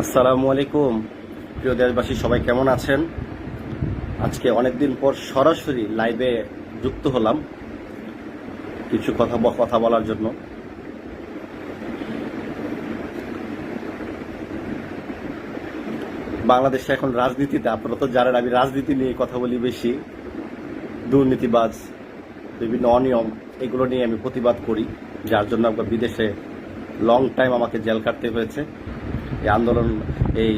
আসসালামু আলাইকুম। প্রিয় দেশবাসী, সবাই কেমন আছেন? আজকে অনেকদিন পর সরাসরি লাইভে যুক্ত হলাম কিছু কথা কথা বলার জন্য। বাংলাদেশে এখন রাজনীতিতে আপনারা তো জানেন আমি রাজনীতি নিয়ে কথা বলি বেশি, দুর্নীতিবাজ, বিভিন্ন অনিয়ম, এগুলো নিয়ে আমি প্রতিবাদ করি, যার জন্য আমরা বিদেশে লং টাইম আমাকে জেল কাটতে হয়েছে। এই আন্দোলন এই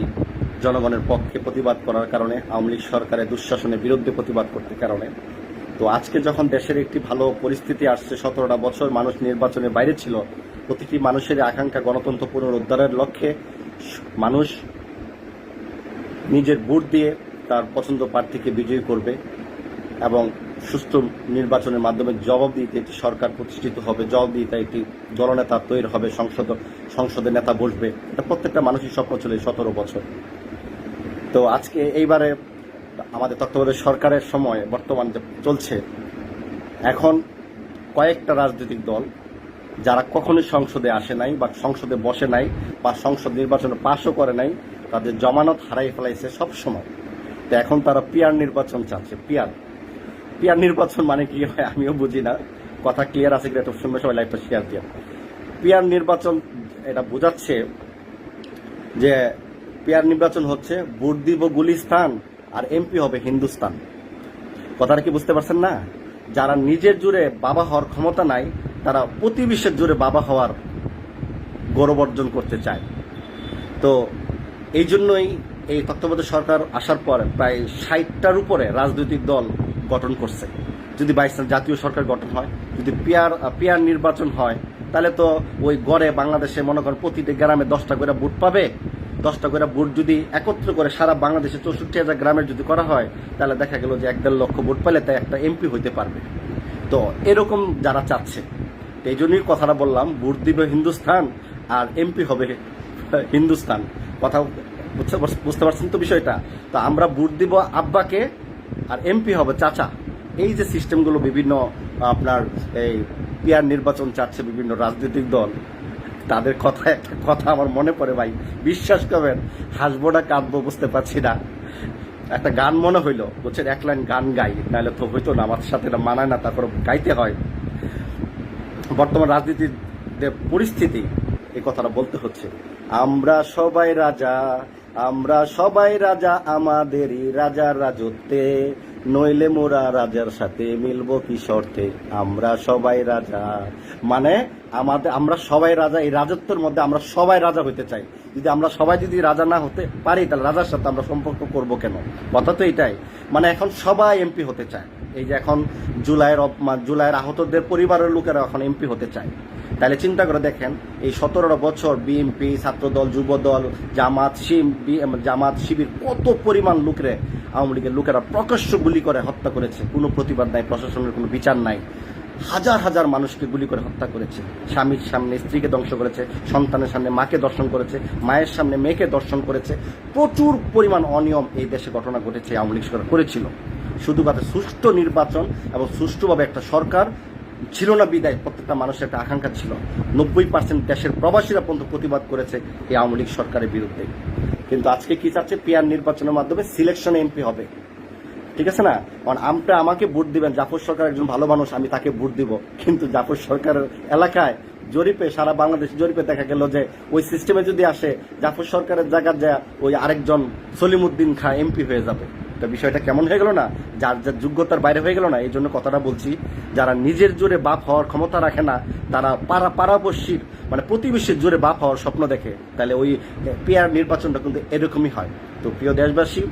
জনগণের পক্ষে প্রতিবাদ করার কারণে, আওয়ামী লীগ সরকারের দুঃশাসনের বিরুদ্ধে প্রতিবাদ করতে কারণে। তো আজকে যখন দেশের একটি ভালো পরিস্থিতি আসছে, সতেরোটা বছর মানুষ নির্বাচনের বাইরে ছিল, প্রতিটি মানুষের আকাঙ্ক্ষা গণতন্ত্র পুনরুদ্ধারের লক্ষ্যে মানুষ নিজের ভোট দিয়ে তার পছন্দ প্রার্থীকে বিজয়ী করবে এবং সুষ্ঠু নির্বাচনের মাধ্যমে জবাবদিহিতে একটি সরকার প্রতিষ্ঠিত হবে জবাবদিহিতা একটি দলনেতা তৈরি হবে, সংসদ, সংসদে নেতা বসবে। এটা প্রত্যেকটা মানুষের স্বপ্ন ছিল সতেরো বছর। তো আজকে এইবারে আমাদের তত্ত্বাবধায়ক সরকারের সময় বর্তমান যে চলছে, এখন কয়েকটা রাজনৈতিক দল যারা কখনোই সংসদে আসে নাই বা সংসদে বসে নাই বা সংসদ নির্বাচনে পাশও করে নাই, তাদের জমানত হারাই ফেলাইছে সব সময় তো এখন তারা পিয়ার নির্বাচন চাচ্ছে, পিয়ার। পিয়ার নির্বাচন মানে কি? হয় আমিও বুঝি না। কথা ক্লিয়ার আছে কিনা একটু সঙ্গে সবাই লাইভটা শেয়ার দিয়ে। পিয়ার নির্বাচন, এটা বোঝাচ্ছে যে পিয়ার নির্বাচন হচ্ছে ভোট দিব গুলিস্তান আর এমপি হবে হিন্দুস্তান। কথাটা কি বুঝতে পারছেন না? যারা নিজের জুড়ে বাবা হওয়ার ক্ষমতা নাই, তারা প্রতিবেশের জুড়ে বাবা হওয়ার গৌরব অর্জন করতে চায়। তো এই জন্যই এই তত্ত্বাবধায়ক সরকার আসার পর প্রায় ষাটটার উপরে রাজনৈতিক দল গঠন করছে। যদি বাইসান জাতীয় সরকার গঠন হয়, যদি পিয়ার পিয়ার নির্বাচন হয়, তাহলে তো ওই গড়ে বাংলাদেশে মনে করেন প্রতিটি গ্রামে দশটা করে ভোট পাবে। দশটা করে ভোট যদি একত্র করে সারা বাংলাদেশে চৌষট্টি হাজার গ্রামের যদি করা হয়, তাহলে দেখা গেল যে এক দেড় লক্ষ ভোট পেলে তাই একটা এমপি হইতে পারবে। তো এরকম যারা চাচ্ছে এই জন্যই কথাটা বললাম, ভোট দিবে হিন্দুস্তান আর এমপি হবে হিন্দুস্তান কথা বুঝতে পারছেন তো বিষয়টা? তো আমরা ভোট দিব আব্বাকে আর এমপি হবে চাচা। এই যে সিস্টেমগুলো বিভিন্ন, আপনার এই পিয়ার নির্বাচন চাচ্ছে বিভিন্ন রাজনৈতিক দল, তাদের কথা একটা কথা আমার মনে পড়ে ভাই। বিশ্বাস করবেন, হাসবো না, কাঁদবো, বুঝতে পারছি না। একটা গান মনে হইল বুঝছেন এক লাইন গান গাই, নাহলে তো হইতো না, আমার সাথে এটা মানায় না, তারপর গাইতে হয়। বর্তমান রাজনীতির পরিস্থিতি এই কথাটা বলতে হচ্ছে, আমরা সবাই রাজা আমরা সবাই রাজা আমাদেরই রাজার রাজত্বে, নইলে মোরা রাজার সাথে মিলব কি শর্তে? আমরা সবাই রাজা। মানে আমাদের আমরা সবাই রাজা, এই রাজত্বের মধ্যে আমরা সবাই রাজা হইতে চাই। যদি আমরা সবাই যদি রাজা না হতে পারি, তাহলে রাজার সাথে আমরা সম্পর্ক করব কেন? কথা তো এটাই। মানে এখন সবাই এমপি হতে চায়। এই যে এখন জুলাইয়ের জুলাইয়ের আহতদের পরিবারের লোকেরা এখন এমপি হতে চায়। তাহলে চিন্তা করে দেখেন, এই সতেরোটা বছর বিএনপি ছাত্রদল, যুবদল, জামাত, শিম জামাত, শিবির কত পরিমাণ লোকরে আওয়ামী লীগের লোকেরা প্রকাশ্য গুলি করে হত্যা করেছে। কোনো প্রতিবাদ নাই, প্রশাসনের কোনো বিচার নাই। হাজার হাজার মানুষকে গুলি করে হত্যা করেছে। স্বামীর সামনে, স্ত্রীকে ধ্বংস করেছে, সন্তানের সামনে, মাকে দর্শন করেছে, মায়ের সামনে, মেয়েকে দর্শন করেছে। প্রচুর পরিমাণ অনিয়ম এই দেশে ঘটনা ঘটেছে, আওয়ামী লীগ করেছিল। শুধুমাত্র সুষ্ঠু নির্বাচন এবং সুষ্ঠুভাবে একটা সরকার ছিল না বিদায়, প্রত্যেকটা মানুষের একটা আকাঙ্ক্ষা ছিল। নব্বই পার্সেন্ট দেশের প্রবাসীরা পর্যন্ত প্রতিবাদ করেছে এই আওয়ামী লীগ সরকারের বিরুদ্ধে। কিন্তু আজকে কি চাচ্ছে? পিয়ার নির্বাচনের মাধ্যমে সিলেকশন এমপি হবে। ঠিক আছে না? কারণ আপনি আমাকে ভোট দিবেন, জাফর সরকার একজন ভালো মানুষ, আমি তাকে ভোট দিব। কিন্তু জাফর সরকারের এলাকায় জরিপে, সারা বাংলাদেশ জরিপে দেখা গেল যে, ওই সিস্টেমে যদি আসে, জাফর সরকারের জায়গার যা ওই আরেকজন সলিমুদ্দিন খা এমপি হয়ে যাবে। তো বিষয়টা কেমন হয়ে গেল না? যার যার যোগ্যতার বাইরে হয়ে গেল না, এই জন্য কথাটা বলছি, যারা নিজের জোরে বাপ হওয়ার ক্ষমতা রাখে না, তারা পাড়া পাড়াপড়শির মানে প্রতিবেশীর জোরে বাপ হওয়ার স্বপ্ন দেখে। তাহলে ওই পেয়ার নির্বাচনটা কিন্তু এরকমই হয়। তো প্রিয় দেশবাসী,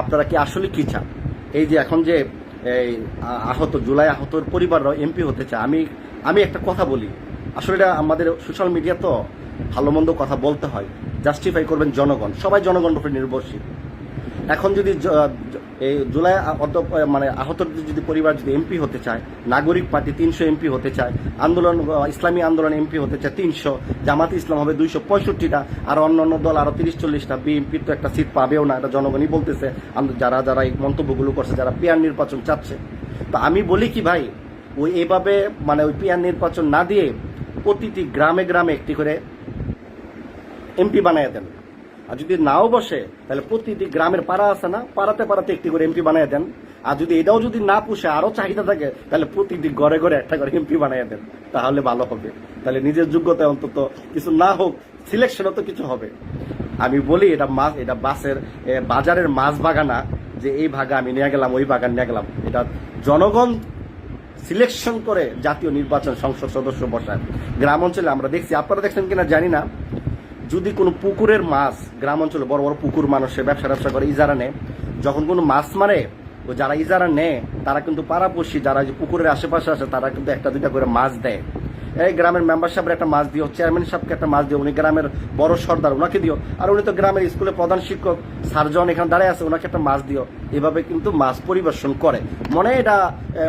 আপনারা কি আসলে কি চান? এই যে এখন যে, এই আহত, জুলাই আহতর পরিবাররাও এমপি হতে চায়, আমি আমি একটা কথা বলি। আসলে এটা আমাদের সোশ্যাল মিডিয়া তো ভালো মন্দ কথা বলতে হয়। জাস্টিফাই করবেন জনগণ, সবাই জনগণের উপরে নির্ভরশীল। এখন যদি এই জুলাই অত- মানে আহত যদি পরিবার যদি এমপি হতে চায়, নাগরিক পার্টি তিনশো এমপি হতে চায়, আন্দোলন, ইসলামী আন্দোলন এমপি হতে চায় তিনশো, জামাত ইসলাম হবে দুইশো পঁয়ষট্টিটা, আর অন্য অন্য দল আরও তিরিশ চল্লিশটা বিএনপির তো একটা সিট পাবেও না, এটা জনগণই বলতেছে। যারা যারা এই মন্তব্যগুলো করছে, যারা পিয়ার নির্বাচন চাচ্ছে। তো আমি বলি কি ভাই, ওই এভাবে মানে ওই পিয়ার নির্বাচন না দিয়ে প্রতিটি গ্রামে গ্রামে একটি করে এমপি বানায় দেন। আর যদি নাও বসে, তাহলে প্রতিটি গ্রামের পাড়া আছে না? পাড়াতে পাড়াতে একটি করে এমপি বানিয়ে দেন। আর যদি এটাও যদি না পুষে আরও চাহিদা থাকে, তাহলে প্রতিটি ঘরে ঘরে একটা করে এমপি বানিয়ে দেন। তাহলে ভালো হবে। তাহলে নিজের যোগ্যতায় অন্তত কিছু না হোক সিলেকশনও তো কিছু হবে। আমি বলি, এটা মাছ, এটা বাসের বাজারের মাছ বাগানা যে এই ভাগা আমি নিয়ে গেলাম, ওই বাগান নিয়ে গেলাম। এটা জনগণ সিলেকশন করে জাতীয় নির্বাচন সংসদ সদস্য বসায়। গ্রাম অঞ্চলে আমরা দেখছি, আপনারা দেখছেন কিনা জানি না। যদি কোনো পুকুরের মাছ, গ্রাম অঞ্চলে বড় বড় পুকুর মানুষে ব্যবসা ব্যবসা করে, ইজারা নেয়, যখন কোনো মাছ মারে ও যারা ইজারা নেয়, তারা কিন্তু পাড়াপড়শি, যারা পুকুরের আশেপাশে আছে, তারা কিন্তু একটা দুইটা করে মাছ দেয়। এই গ্রামের মেম্বার সাহেবের একটা মাছ দিও চেয়ারম্যান সাহেবকে একটা মাছ দিও, উনি গ্রামের বড় সর্দার ওনাকে দিও। আর উনি তো গ্রামের স্কুলের প্রধান শিক্ষক সার্জন এখানে দাঁড়ায় আছে ওনাকে একটা মাছ দিও। এভাবে কিন্তু মাছ পরিবেশন করে। মনে এটা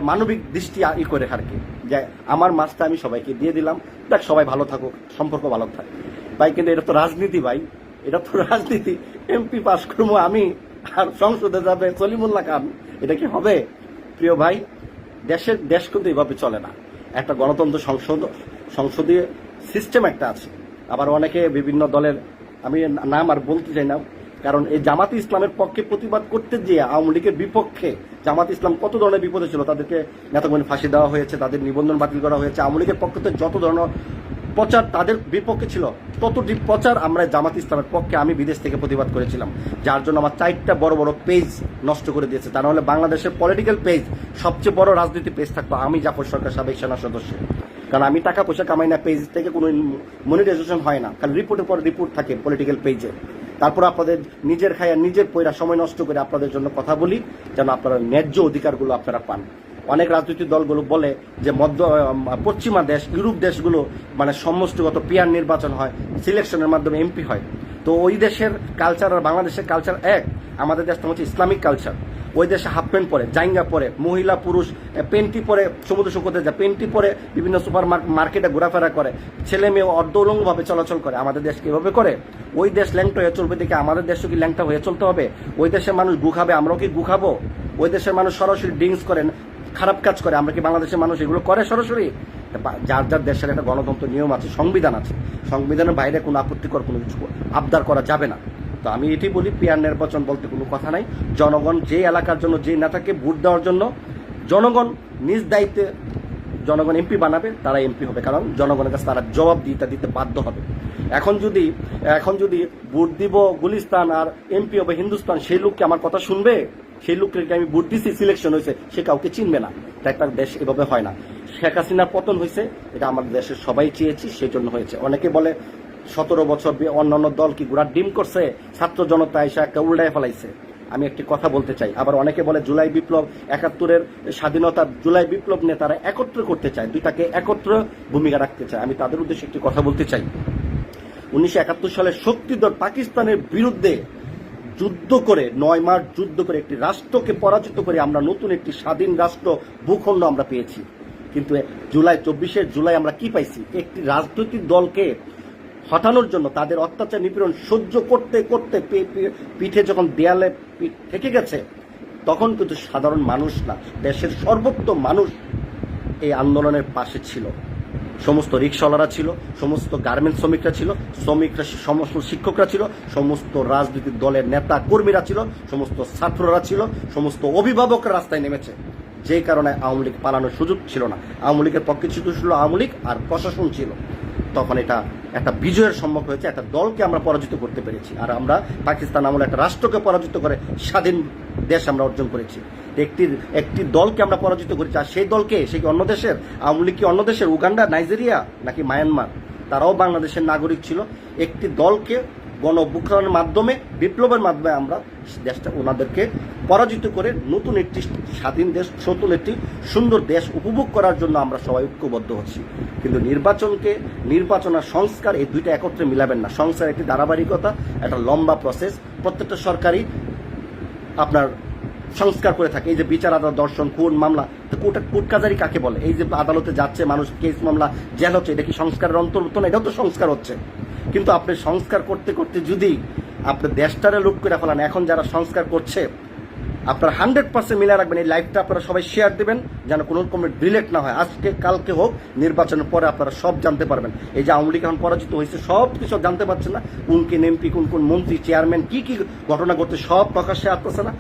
মানবিক দৃষ্টি ই করে আর কি। যে আমার মাছটা আমি সবাইকে দিয়ে দিলাম। দেখ, সবাই ভালো থাকুক, সম্পর্ক ভালো থাকে। ভাই, কিন্তু এটা তো রাজনীতি, ভাই। এটা তো রাজনীতি। এমপি পাস করব আমি, আর সংসদে যাবে সলিমুল্লাহ খান। এটা কি হবে? প্রিয় ভাই, দেশের দেশ কিন্তু এভাবে চলে না। একটা গণতন্ত্র সংসদ, সংসদীয় সিস্টেম একটা আছে। আবার অনেকে বিভিন্ন দলের, আমি নাম আর বলতে চাই না, কারণ এই জামাত ইসলামের পক্ষে প্রতিবাদ করতে গিয়ে আওয়ামী লীগের বিপক্ষে জামাত ইসলাম কত ধরনের বিপদে ছিল, তাদেরকে নেতাকর্মী ফাঁসি দেওয়া হয়েছে, তাদের নিবন্ধন বাতিল করা হয়েছে, আওয়ামী লীগের পক্ষ যত ধরনের প্রচার তাদের বিপক্ষে ছিল। ততটি প্রচার আমরা জামাত ইসলামের পক্ষে আমি বিদেশ থেকে প্রতিবাদ করেছিলাম। যার জন্য আমার চারটা বড় বড় পেজ নষ্ট করে দিয়েছে। তা নাহলে বাংলাদেশের পলিটিক্যাল পেজ সবচেয়ে বড় রাজনীতি পেজ থাকতো আমি জাফর সরকার সাবেক সেনা সদস্য কারণ আমি টাকা পয়সা কামাই না পেজ থেকে কোনো মনিটাইজেশন হয় না। কারণ রিপোর্টের পর রিপোর্ট থাকে পলিটিক্যাল পেজে তারপর আপনাদের নিজের খায়া, নিজের পয়রা সময় নষ্ট করে আপনাদের জন্য কথা বলি, যেন আপনারা ন্যায্য অধিকারগুলো আপনারা পান। অনেক রাজনৈতিক দলগুলো বলে যে মধ্য পশ্চিমা দেশ, ইউরোপ দেশগুলো মানে সমষ্টিগত পিয়ার নির্বাচন হয়, সিলেকশনের মাধ্যমে এমপি হয়। তো ওই দেশের কালচার আর বাংলাদেশের কালচার এক, আমাদের দেশটা হচ্ছে ইসলামিক কালচার ওই দেশে হাফ প্যান্ট পরে, জাইঙ্গা পরে, মহিলা, পুরুষ পেন্টি পরে, সমুদ্র সৈকতে যায়, পেন্টি পরে বিভিন্ন সুপার মার্কেটে ঘোরাফেরা করে, ছেলে মেয়ে অর্ধ উলঙ্গভাবে চলাচল করে, আমাদের দেশ কীভাবে করে? ওই দেশ ল্যাংটা হয়ে চলবে দেখে আমাদের দেশও কি ল্যাংটা হয়ে চলতে হবে? ওই দেশের মানুষ গু খাবে আমরাও কি গু খাব ওই দেশের মানুষ সরাসরি ড্রিঙ্কস করেন খারাপ কাজ করে। আমরা কি বাংলাদেশের মানুষ এগুলো করে সরাসরি? যার যার দেশের একটা গণতন্ত্র নিয়ম আছে, সংবিধান আছে। সংবিধানের বাইরে কোনো আপত্তিকর কোনো কিছু আবদার করা যাবে না। তো আমি এটি বলি, পিয়ার নির্বাচন বলতে কোনো কথা নাই। জনগণ যে এলাকার জন্য যে নেতাকে ভোট দেওয়ার জন্য জনগণ নিজ দায়িত্বে জনগণ এমপি বানাবে, তারা এমপি হবে। কারণ জনগণের কাছে তারা জবাব দিতে দিতে বাধ্য হবে। এখন যদি এখন যদি ভোট দিব গুলিস্তান আর এমপি হবে হিন্দুস্তান, সেই লোককে আমার কথা শুনবে? সেই লোককে আমি ভোট দিছি সিলেকশন হয়েছে, সে কাউকে চিনবে না। একটা দেশ এভাবে হয় না। শেখ হাসিনার পতন হয়েছে, এটা আমাদের দেশের সবাই চেয়েছি সেই জন্য হয়েছে। অনেকে বলে, সতেরো বছর অন্যান্য দল কি গুড়ার ডিম করছে? ছাত্র জনতা এসে একটা উল্টায় ফেলাইছে। আমি একটি কথা বলতে চাই। আবার অনেকে বলে, জুলাই বিপ্লব একাত্তরের স্বাধীনতা, জুলাই বিপ্লব নেতারা একত্র করতে চায়। দুইটাকে একত্র ভূমিকা রাখতে চায়। আমি তাদের উদ্দেশ্যে একটি কথা বলতে চাই। উনিশশো একাত্তর সালে শক্তিধর পাকিস্তানের বিরুদ্ধে যুদ্ধ করে, নয় মাস যুদ্ধ করে একটি রাষ্ট্রকে পরাজিত করে আমরা নতুন একটি স্বাধীন রাষ্ট্র, ভূখণ্ড আমরা পেয়েছি। কিন্তু জুলাই চব্বিশে জুলাই আমরা কি পাইছি? একটি রাজনৈতিক দলকে হটানোর জন্য তাদের অত্যাচার নিপীড়ন সহ্য করতে করতে পিঠে যখন দেয়ালে থেকে গেছে, তখন কিন্তু সাধারণ মানুষ না, দেশের সর্বোত্তম মানুষ এই আন্দোলনের পাশে ছিল। সমস্ত রিক্সাওয়ালারা ছিল, সমস্ত গার্মেন্ট শ্রমিকরা ছিল, শ্রমিকরা, সমস্ত শিক্ষকরা ছিল, সমস্ত রাজনৈতিক দলের নেতা কর্মীরা ছিল, সমস্ত ছাত্ররা ছিল, সমস্ত অভিভাবকরা রাস্তায় নেমেছে। যে কারণে আওয়ামী লীগ পালানোর সুযোগ ছিল না। আওয়ামী লীগের পক্ষে ছিল আওয়ামী লীগ আর প্রশাসন ছিল। তখন এটা একটা বিজয়ের সম্মুখ হয়েছে, একটা দলকে আমরা পরাজিত করতে পেরেছি। আর আমরা পাকিস্তান আমলে একটা রাষ্ট্রকে পরাজিত করে স্বাধীন দেশ আমরা অর্জন করেছি। একটি একটি দলকে আমরা পরাজিত করেছি। আর সেই দলকে, সে কি অন্য দেশের? আওয়ামী লীগ কি অন্য দেশের? উগান্ডা? নাইজেরিয়া? নাকি মায়ানমার? তারাও বাংলাদেশের নাগরিক ছিল। একটি দলকে গণ অভ্যুত্থানের মাধ্যমে, বিপ্লবের মাধ্যমে আমরা দেশটা, ওনাদেরকে পরাজিত করে নতুন একটি স্বাধীন দেশ, নতুন একটি সুন্দর দেশ উপভোগ করার জন্য আমরা সবাই ঐক্যবদ্ধ হচ্ছি। কিন্তু নির্বাচনকে, নির্বাচন আর সংস্কার এই দুইটা একত্রে মিলাবেন না। সংস্কার একটি ধারাবাহিকতা, একটা লম্বা প্রসেস প্রত্যেকটা সরকারি আপনার সংস্কার করে থাকে। এই যে বিচার আদালত দর্শন কোন মামলা, তো কোর্ট কোর্ট কাজারি কাকে বলে? এই যে আদালতে যাচ্ছে মানুষ, কেস মামলা, জেল হচ্ছে, এটা কি সংস্কারের অন্তর্ভুক্ত না? এটাও তো সংস্কার হচ্ছে। কিন্তু আপনি সংস্কার করতে করতে যদি আপনি দেশটারে লুট করে ফেলান, এখন যারা সংস্কার করছে আপনারা হান্ড্রেড পার্সেন্ট মিলে রাখবেন, এই লাইভটা আপনারা সবাই শেয়ার দেবেন, যেন কোনো রকম ডিলেট না হয়। আজকে, কালকে হোক, নির্বাচনের পরে আপনারা সব জানতে পারবেন। এই যে আওয়ামী লীগ এখন পরাজিত হয়েছে, সব কিছু জানতে পারছেন না। কোন কোন এমপি কোন কোন মন্ত্রী চেয়ারম্যান কি কি ঘটনা ঘটছে, সব প্রকাশ্যে আসতেছে না।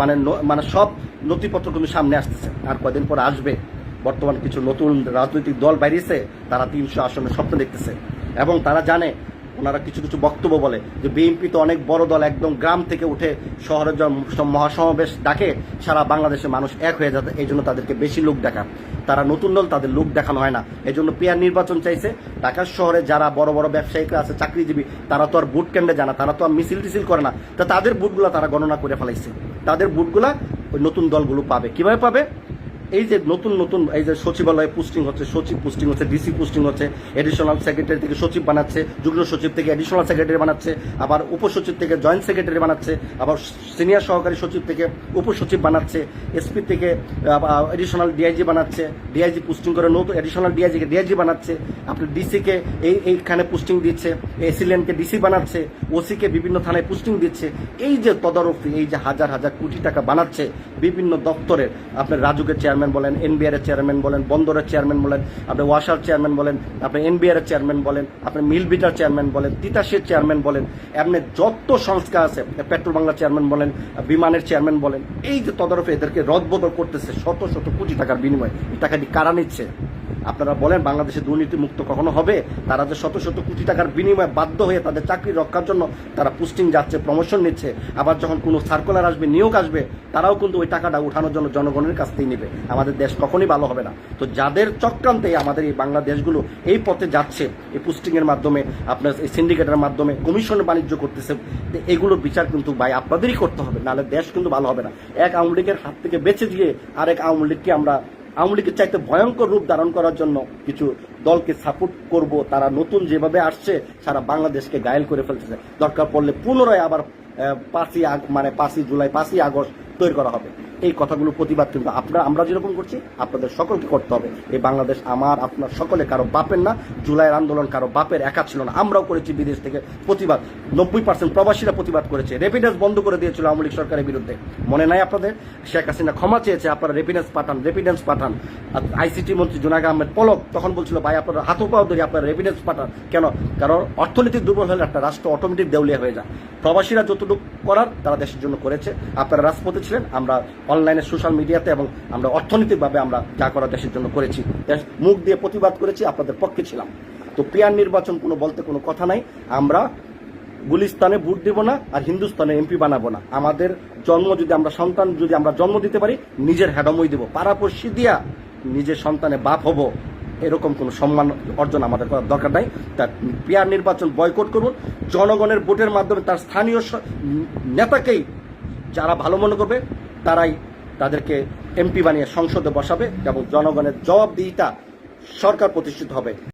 মানে মানে সব নথিপত্র কিন্তু সামনে আসতেছে। আর কয়দিন পর আসবে, বর্তমান কিছু নতুন রাজনৈতিক দল বাইরেছে তারা তিনশো আসনের স্বপ্ন দেখতেছে। এবং তারা জানে ওনারা কিছু কিছু বক্তব্য বলে যে বিএনপি তো অনেক বড় দল, একদম গ্রাম থেকে উঠে শহরের মহাসমাবেশ ডাকে, সারা বাংলাদেশের মানুষ এক হয়ে যাবে এই জন্য তাদেরকে বেশি লোক দেখান তারা নতুন দল, তাদের লোক দেখানো হয় না। এই জন্য পেয়ার নির্বাচন চাইছে। ঢাকার শহরে যারা বড় বড় ব্যবসায়িকরা আছে, চাকরিজীবী, তারা তো আর বুট কেন্দ্রে জানা তারা তো আর মিছিল টিছিল করে না। তা তাদের বুটগুলো তারা গণনা করে ফেলাইছে। তাদের বুটগুলা ওই নতুন দলগুলো পাবে। কীভাবে পাবে? এই যে নতুন নতুন, এই যে সচিবালয়ে পোস্টিং হচ্ছে, সচিব পোস্টিং হচ্ছে ডিসি পোস্টিং হচ্ছে এডিশনাল সেক্রেটারি থেকে সচিব বানাচ্ছে, যুগ্ম সচিব থেকে এডিশনাল সেক্রেটারি বানাচ্ছে, আবার উপসচিব থেকে জয়েন্ট সেক্রেটারি বানাচ্ছে, আবার সিনিয়র সহকারী সচিব থেকে উপসচিব বানাচ্ছে এসপি থেকে এডিশনাল ডিআইজি বানাচ্ছে ডিআইজি পোস্টিং করে নতুন এডিশনাল ডিআইজিকে ডিআইজি বানাচ্ছে, আপনি ডিসিকে এই, এইখানে পোস্টিং দিচ্ছে এসিলেনকে ডিসি বানাচ্ছে ওসিকে বিভিন্ন থানায় পোস্টিং দিচ্ছে, এই যে তদারকি, এই যে হাজার হাজার কোটি টাকা বানাচ্ছে বিভিন্ন দপ্তরের আপনার রাজুকের চেয়ারম্যান বলেন, এনবিআর এর চেয়ারম্যান বলেন, বন্দরের চেয়ারম্যান বলেন, আপনি ওয়াসার চেয়ারম্যান বলেন, আপনি এনবিআর এর চেয়ারম্যান বলেন, আপনি মিল বিটার চেয়ারম্যান বলেন, তিতাসের চেয়ারম্যান বলেন, এমনি যত সংস্থা আছে পেট্রোল বাংলা চেয়ারম্যান বলেন বিমানের চেয়ারম্যান বলেন, এই যে তদারফে এদেরকে রদবদল করতেছে শত শত কোটি টাকার বিনিময়ে, এই টাকাটি কারা নিচ্ছে? আপনারা বলেন, বাংলাদেশে দুর্নীতি মুক্ত কখনো হবে? তারা যে শত শত কোটি টাকার বিনিময়ে বাধ্য হয়ে তাদের চাকরি রক্ষার জন্য তারা পোস্টিং যাচ্ছে প্রমোশন নিচ্ছে, আবার যখন কোনো সার্কুলার আসবে, নিয়োগ আসবে, তারাও কিন্তু ওই টাকাটা উঠানোর জন্য জনগণের কাছ থেকে নেবে। আমাদের দেশ কখনই ভালো হবে না। তো যাদের চক্রান্তে আমাদের এই বাংলাদেশগুলো এই পথে যাচ্ছে, এই পোস্টিংয়ের মাধ্যমে, আপনার এই সিন্ডিকেটের মাধ্যমে কমিশন বাণিজ্য করতেছে, তো এগুলোর বিচার কিন্তু ভাই আপনাদেরই করতে হবে, নাহলে দেশ কিন্তু ভালো হবে না। এক আওয়ামী লীগের হাত থেকে বেঁচে দিয়ে আরেক আওয়ামী লীগকে আমরা আওয়ামী লীগের চাইতে ভয়ঙ্কর রূপ ধারণ করার জন্য কিছু দলকে সাপোর্ট করব, তারা নতুন যেভাবে আসছে, সারা বাংলাদেশকে গায়েল করে ফেলতেছে। দরকার পড়লে পুনরায় আবার পাঁচই মানে পাঁচই জুলাই, পাঁচই আগস্ট তৈরি করা হবে। এই কথাগুলো প্রতিবাদ কিন্তু আপনারা, আমরা যেরকম করছি, আপনাদের সকলকে করতে হবে। এই বাংলাদেশ আমার, আপনার সকলে, কারও বাপের না। জুলাইয়ের আন্দোলন কারও বাপের একা ছিল না। আমরাও করেছি বিদেশ থেকে প্রতিবাদ। নব্বই পার্সেন্ট প্রবাসীরা প্রতিবাদ করেছে। রেপিডেন্স বন্ধ করে দিয়েছিল আওয়ামী লীগ সরকারের বিরুদ্ধে। মনে নাই আপনাদের? শেখ হাসিনা ক্ষমা চেয়েছে, আপনারা রেপিডেন্স পাঠান রেপিডেন্স পাঠান। আইসিটি মন্ত্রী জোনাগা আহমেদ পলক তখন বলছিল, ভাই, আপনারা হাত পাও ধরে আপনারা রেপিডেন্স পাঠান। কেন? কারণ অর্থনৈতিক দুর্বল হলে একটা রাষ্ট্র অটোমেটিক দেউলিয়া হয়ে যায়। প্রবাসীরা যতটুকু করার, তারা দেশের জন্য করেছে। আপনারা রাজপথে ছিলেন, আমরা অনলাইনে সোশ্যাল মিডিয়াতে এবং আমরা অর্থনৈতিকভাবে আমরা যা করা দেশের জন্য করেছি মুখ দিয়ে প্রতিবাদ করেছি, আপনাদের পক্ষে ছিলাম। তো পেয়ার নির্বাচন কোনো বলতে কোনো কথা নাই, আমরা গুলিস্তানে ভোট দেব না আর হিন্দুস্তানে এমপি বানাবো না। আমাদের জন্ম যদি আমরা সন্তান যদি আমরা জন্ম দিতে পারি, নিজের হ্যাডমই দেবো। পাড়াপড়শি দিয়া নিজের সন্তানে বাপ হব, এরকম কোনো সম্মান অর্জন আমাদের করার দরকার নাই। তার পেয়ার নির্বাচন বয়কট করুন, জনগণের ভোটের মাধ্যমে তার স্থানীয় নেতাকেই যারা ভালো মনে করবে তারাই তাদেরকে এমপি বানিয়ে সংসদে বসাবে এবং জনগণের জবাবদিহিতা সরকার প্রতিষ্ঠিত হবে।